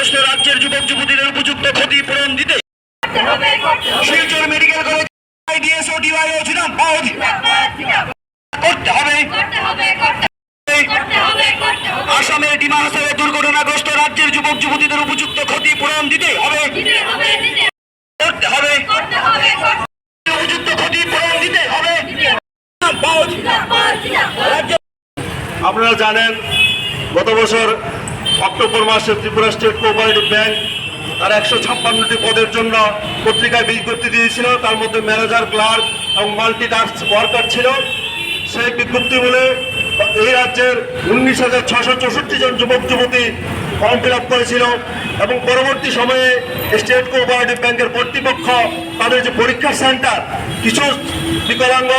দুর্ঘটনাগ্রস্ত রাজ্যের যুবক যুবতীদের উপযুক্ত ক্ষতিপূরণ দিতে। Silchar medical college DSO DYO ছিলাম করতে হবে। আসামের ডিমা হাসানের দুর্ঘটনাগ্রস্ত রাজ্যের যুবক যুবতীদের উপযুক্ত ক্ষতিপূরণ দিতে হবে। করতে হবে। উপযুক্ত ক্ষতিপূরণ দিতে হবে। আপনারা জানেন, গত বছর অক্টোবর মাসে ত্রিপুরা স্টেট কোঅপারেটিভ ব্যাংক তার একশো ছাপ্পান্নটি পদের জন্য পত্রিকায় বিজ্ঞপ্তি দিয়েছিল। তার মধ্যে ম্যানেজার, ক্লার্ক এবং মাল্টি টাস্ক ওয়ার্কার ছিল। সেই বিজ্ঞপ্তি বলে এই রাজ্যের উনিশ হাজার ছশো চৌষট্টি জন যুবক, যুবতী ফর্ম ফিল আপ করেছিল এবং পরবর্তী সময়ে স্টেট কোঅপারেটিভ ব্যাংকের কর্তৃপক্ষ তাদের যে পরীক্ষার সেন্টার, কিছু বিকলাঙ্গ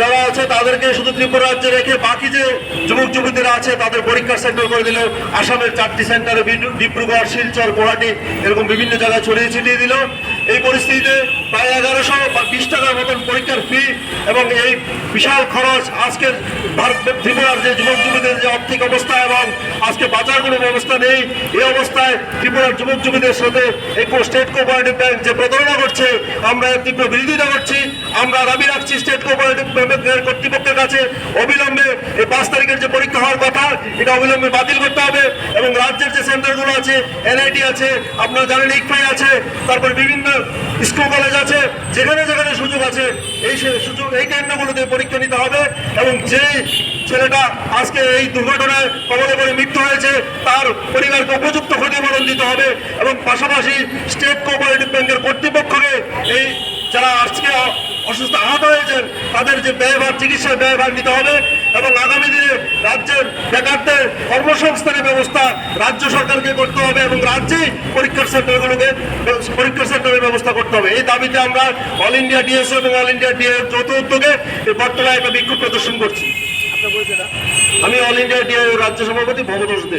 যারা আছে তাদেরকে শুধু ত্রিপুরা রাজ্যে রেখে বাকি যে যুবক যুবতীরা আছে তাদের পরীক্ষার সেন্টার করে দিল। আসামের চারটি সেন্টারে ডিব্রুগড়, শিলচর, গুয়াহাটি এরকম বিভিন্ন জায়গায় ছড়িয়ে ছিটিয়ে দিল। এই পরিস্থিতিতে প্রায় এগারোশো বা বিশ টাকার মতন পরীক্ষার ফি এবং এই বিশাল খরচ আজকে ভারত ত্রিপুরার যে যুবক যুবতীদের যে আর্থিক অবস্থা এবং আজকে বাজার কোনো ব্যবস্থা নেই, এই অবস্থায় ত্রিপুরার যুবক যুবতীদের সাথে এই স্টেট কোঅপারেটিভ ব্যাংক যে প্রতারণা করছে, আমরা তীব্র বিরোধিতা করছি। আমরা দাবি রাখছি স্টেট কোঅপারেটিভ ব্যাংকের কর্তৃপক্ষের কাছে অবিলম্বে এই পাঁচ তারিখের যে পরীক্ষা হওয়ার কথা, এটা অবিলম্বে বাতিল করতে হবে এবং রাজ্যের যে সেন্টারগুলো আছে এনআইটি আছে, আপনারা জানেন ইকফাই আছে, তারপর বিভিন্ন স্কুল, কলেজ আছে, যেখানে যেখানে সুযোগ আছে, এই সুযোগ, এই কেন্দ্রগুলোতে পরীক্ষা নিতে হবে এবং যে ছেলেটা আজকে এই দুর্ঘটনায় কবলে করে মৃত্যু হয়েছে, তার পরিবারকে উপযুক্ত ক্ষতিপূরণ দিতে হবে এবং পাশাপাশি স্টেট কোঅপারেটিভ ব্যাংকের কর্তৃপক্ষকে এই যারা আজকে অসুস্থ আহত হয়েছেন, তাদের যে ব্যয়ভার, চিকিৎসার ব্যয়ভার নিতে হবে এবং আগামী দিনে রাজ্যের বেকারদের কর্মসংস্থানের ব্যবস্থা রাজ্য সরকারকে করতে হবে এবং রাজ্যেই পরীক্ষার সেন্টারগুলোকে, পরীক্ষার সেন্টারের ব্যবস্থা করতে হবে। এই দাবিতে আমরা অল ইন্ডিয়া ডিএসও এবং অল ইন্ডিয়া ডিএ যৌথ উদ্যোগে বর্তমানে একটা বিক্ষোভ প্রদর্শন করছি। আমি অল ইন্ডিয়া ডিএ রাজ্য সভাপতি ভবতোষ দে।